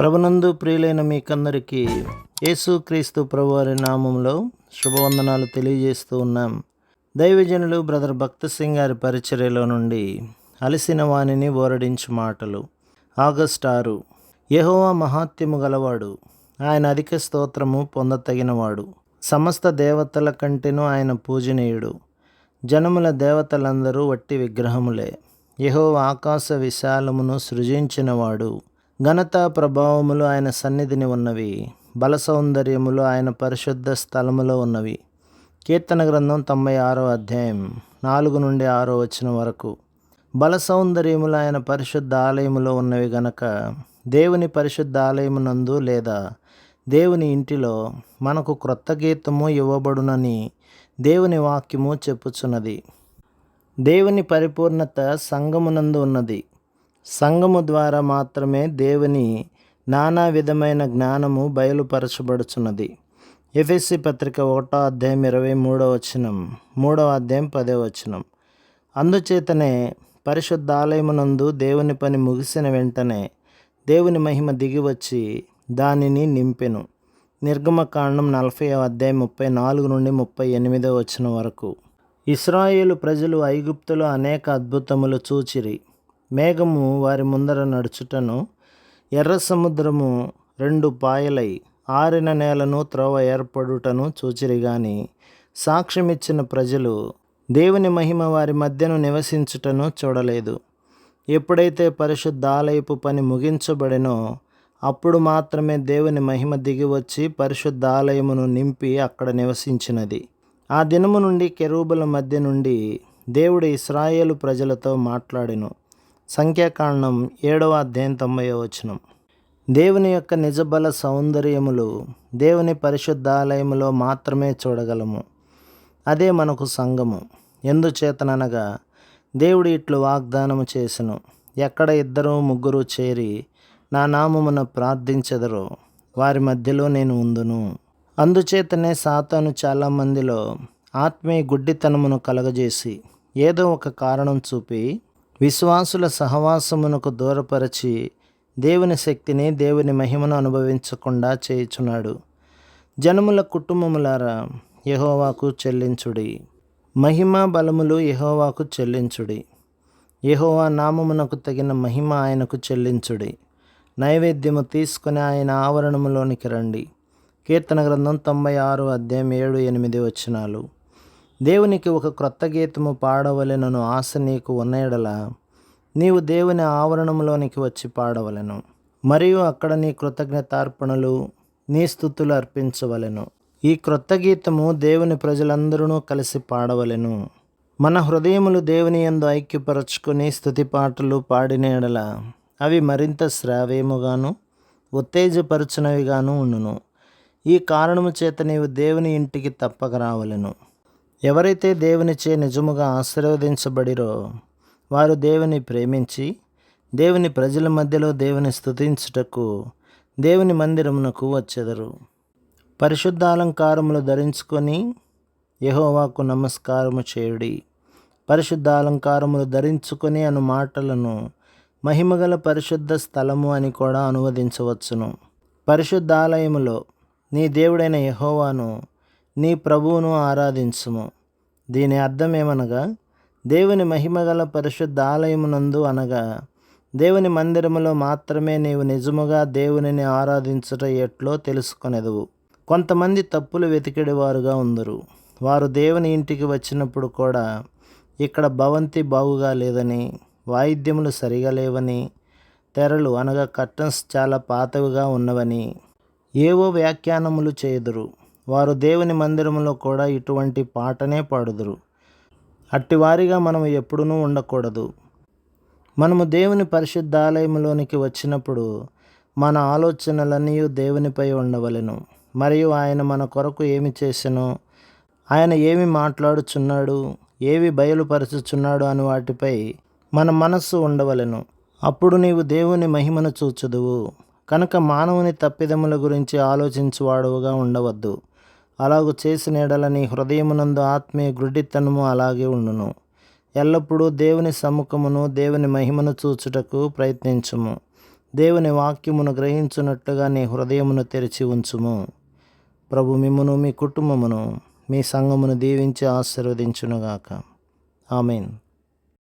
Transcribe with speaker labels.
Speaker 1: ప్రభునందు ప్రియులైన మీకందరికీ యేసుక్రీస్తు ప్రభువారి నామంలో శుభవందనాలు తెలియజేస్తూ ఉన్నాం. దైవజనులు బ్రదర్ భక్త సింగ్ గారి పరిచర్యలో నుండి అలసిన వాణిని ఓరడించు మాటలు. ఆగస్ట్ ఆరు. యహోవా మహాత్యము గలవాడు. ఆయన అధిక స్తోత్రము పొందతగినవాడు. సమస్త దేవతల కంటేనూ ఆయన పూజనీయుడు. జనముల దేవతలందరూ వట్టి విగ్రహములే. యెహోవా ఆకాశ విశాలమును సృజించినవాడు. ఘనత ప్రభావములు ఆయన సన్నిధిని ఉన్నవి. బల సౌందర్యములు ఆయన పరిశుద్ధ స్థలములో ఉన్నవి. కీర్తన గ్రంథం తొంభై ఆరో అధ్యాయం నాలుగు నుండి ఆరో వచ్చిన వరకు. బల సౌందర్యములు ఆయన పరిశుద్ధ ఆలయములో ఉన్నవి గనక దేవుని పరిశుద్ధ ఆలయమునందు లేదా దేవుని ఇంటిలో మనకు క్రొత్త గీతము ఇవ్వబడునని దేవుని వాక్యము చెప్పుచున్నది. దేవుని పరిపూర్ణత సంగమునందు ఉన్నది. సంగము ద్వారా మాత్రమే దేవుని నానా విధమైన జ్ఞానము బయలుపరచబడుచున్నది. ఎఫ్ఎస్సి పత్రిక ఒకటో అధ్యాయం ఇరవై మూడో వచనం మూడవ అధ్యాయం పదో వచనం. అందుచేతనే పరిశుద్ధ ఆలయమునందు దేవుని పని ముగిసిన వెంటనే దేవుని మహిమ దిగివచ్చి దానిని నింపెను. నిర్గమకాండం నలభై అధ్యాయం ముప్పై నాలుగు నుండి ముప్పై ఎనిమిదో వచనం వరకు. ఇస్రాయేలు ప్రజలు ఐగుప్తులో అనేక అద్భుతములు చూచిరి. మేఘము వారి ముందర నడుచుటను ఎర్ర సముద్రము రెండు పాయలై ఆరిన నేలను త్రోవ ఏర్పడుటను చూచిరి గాని సాక్ష్యమిచ్చిన ప్రజలు దేవుని మహిమ వారి మధ్యను నివసించుటను చూడలేదు. ఎప్పుడైతే పరిశుద్ధ ఆలయపు పని ముగించబడినో అప్పుడు మాత్రమే దేవుని మహిమ దిగి వచ్చి పరిశుద్ధ ఆలయమును నింపి అక్కడ నివసించినది. ఆ దినము నుండి కెరూబుల మధ్య నుండి దేవుడు ఇస్రాయేలు ప్రజలతో మాట్లాడెను. సంఖ్యాకాండం ఏడవ అధ్యాయం తొంభై వచనం. దేవుని యొక్క నిజబల సౌందర్యములు దేవుని పరిశుద్ధాలయములో మాత్రమే చూడగలము. అదే మనకు సంఘము ఎందుచేతననగా దేవుడు ఇట్లు వాగ్దానము చేసెను. ఎక్కడ ఇద్దరు ముగ్గురు చేరి నా నామమున ప్రార్థించెదరో వారి మధ్యలో నేను ఉందును. అందుచేతనే సాతాను చాలామందిలో ఆత్మీయ గుడ్డితనమును కలగజేసి ఏదో ఒక కారణం చూపి విశ్వాసుల సహవాసమునకు దూరపరచి దేవుని శక్తిని దేవుని మహిమను అనుభవించకుండా చేయుచున్నాడు. జనముల కుటుంబములారా యహోవాకు చెల్లించుడి. మహిమ బలములు యహోవాకు చెల్లించుడి. యహోవా నామమునకు తగిన మహిమ ఆయనకు చెల్లించుడి. నైవేద్యము తీసుకుని ఆయన ఆవరణములోనికి రండి. కీర్తన గ్రంథం తొంభై ఆరు అధ్యాయం ఏడు ఎనిమిది వచ్చినాలు దేవునికి ఒక క్రొత్త గీతము పాడవలెనను ఆశ నీకు ఉన్నయడల నీవు దేవుని ఆవరణములోనికి వచ్చి పాడవలెను. మరియు అక్కడ నీ కృతజ్ఞతార్పణలు నీ స్థుతులు అర్పించవలెను. ఈ క్రొత్త గీతము దేవుని ప్రజలందరూ కలిసి పాడవలెను. మన హృదయములు దేవుని యందు ఐక్యపరచుకుని స్థుతి పాటలు పాడినేడల అవి మరింత శ్రావ్యముగాను ఉత్తేజపరచునవిగాను ఉండును. ఈ కారణము చేత నీవు దేవుని ఇంటికి తప్పక రావలెను. ఎవరైతే దేవునిచే నిజముగా ఆశీర్వదించబడిరో వారు దేవుని ప్రేమించి దేవుని ప్రజల మధ్యలో దేవుని స్థుతించుటకు దేవుని మందిరమునకు వచ్చెదరు. పరిశుద్ధ అలంకారములు ధరించుకొని యహోవాకు నమస్కారము చేయుడి. పరిశుద్ధ అలంకారములు ధరించుకొని అను మాటలను మహిమగల పరిశుద్ధ స్థలము అని కూడా అనువదించవచ్చును. పరిశుద్ధ ఆలయములో నీ దేవుడైన యహోవాను నీ ప్రభువును ఆరాధించుము. దీని అర్థం ఏమనగా దేవుని మహిమగల పరిశుద్ధ ఆలయమునందు అనగా దేవుని మందిరములో మాత్రమే నీవు నిజముగా దేవునిని ఆరాధించుట ఎట్లో తెలుసుకొనెదవు. కొంతమంది తప్పులు వెతికెడివారుగా ఉందరు. వారు దేవుని ఇంటికి వచ్చినప్పుడు కూడా ఇక్కడ భవంతి బాగుగా లేదని వాయిద్యములు సరిగా లేవని తెరలు అనగా కర్టన్స్ చాలా పాతవిగా ఉన్నవని ఏవో వ్యాఖ్యానములు చేయుదురు వారు దేవుని మందిరములో కూడా ఇటువంటి పాటనే పాడుదురు. అట్టివారిగా మనం ఎప్పుడూ ఉండకూడదు. మనము దేవుని పరిశుద్ధాలయములోనికి వచ్చినప్పుడు మన ఆలోచనలన్నీ దేవునిపై ఉండవలెను. మరియు ఆయన మన కొరకు ఏమి చేసెనో? ఆయన ఏమి మాట్లాడుచున్నాడు? ఏవి బయలుపరచుచున్నాడు అని వాటిపై మన మనస్సు ఉండవలెను. అప్పుడు నీవు దేవుని మహిమను చూచుదువు. కనుక మానవుని తప్పిదముల గురించి ఆలోచించువాడువుగా ఉండవద్దు. అలాగు చేసిన ఎడల నీ హృదయమునందు ఆత్మీయ గుడ్డితనము అలాగే ఉండును. ఎల్లప్పుడూ దేవుని సముఖమును దేవుని మహిమను చూచుటకు ప్రయత్నించుము. దేవుని వాక్యమును గ్రహించున్నట్లుగా నీ హృదయమును తెరిచి ఉంచుము. ప్రభు మిమ్మును మీ కుటుంబమును మీ సంఘమును దీవించి ఆశీర్వదించునుగాక. ఆమెన్.